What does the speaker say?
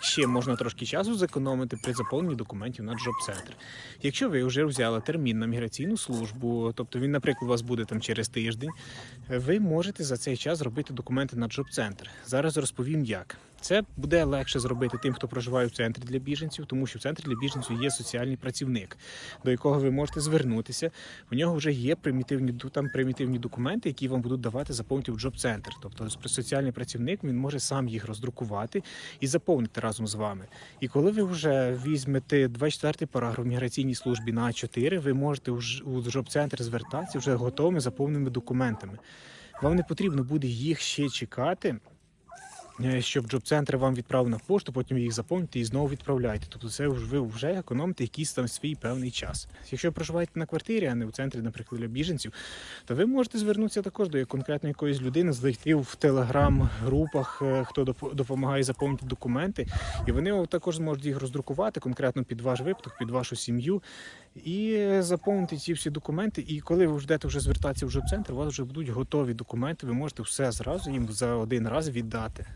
Ще можна трошки часу зекономити при заповненні документів на джоб-центр. Якщо ви вже взяли термін на міграційну службу, тобто він, наприклад, у вас буде там через тиждень, ви можете за цей час зробити документи на джоб-центр. Зараз розповім як. Це буде легше зробити тим, хто проживає в центрі для біженців, тому що в центрі для біженців є соціальний працівник, до якого ви можете звернутися. У нього вже є примітивні там примітивні документи, які вам будуть давати заповнити в джоб-центр. Тобто соціальний працівник він може сам їх роздрукувати і заповнити разом з вами. І коли ви вже візьмете 24 параграф в міграційній службі на А4, ви можете у джоб-центр звертатися вже готовими заповненими документами. Вам не потрібно буде їх ще чекати. Е, Щоб джоб-центр вам відправив на пошту, потім їх заповните і знову відправляєте. Тобто це ви вже економите якийсь там свій певний час. Якщо проживаєте на квартирі, а не у центрі, наприклад, для біженців, то ви можете звернутися також до конкретно якоїсь людини, знайти в телеграм-групах, е, хто допомагає заповнити документи, і вони також зможуть їх роздрукувати конкретно під ваш випадок, під вашу сім'ю, і заповнити ці всі документи. І коли ви будете вже звертатися в джоб-центр, у вас вже будуть готові документи. Ви можете все зразу їм за один раз віддати.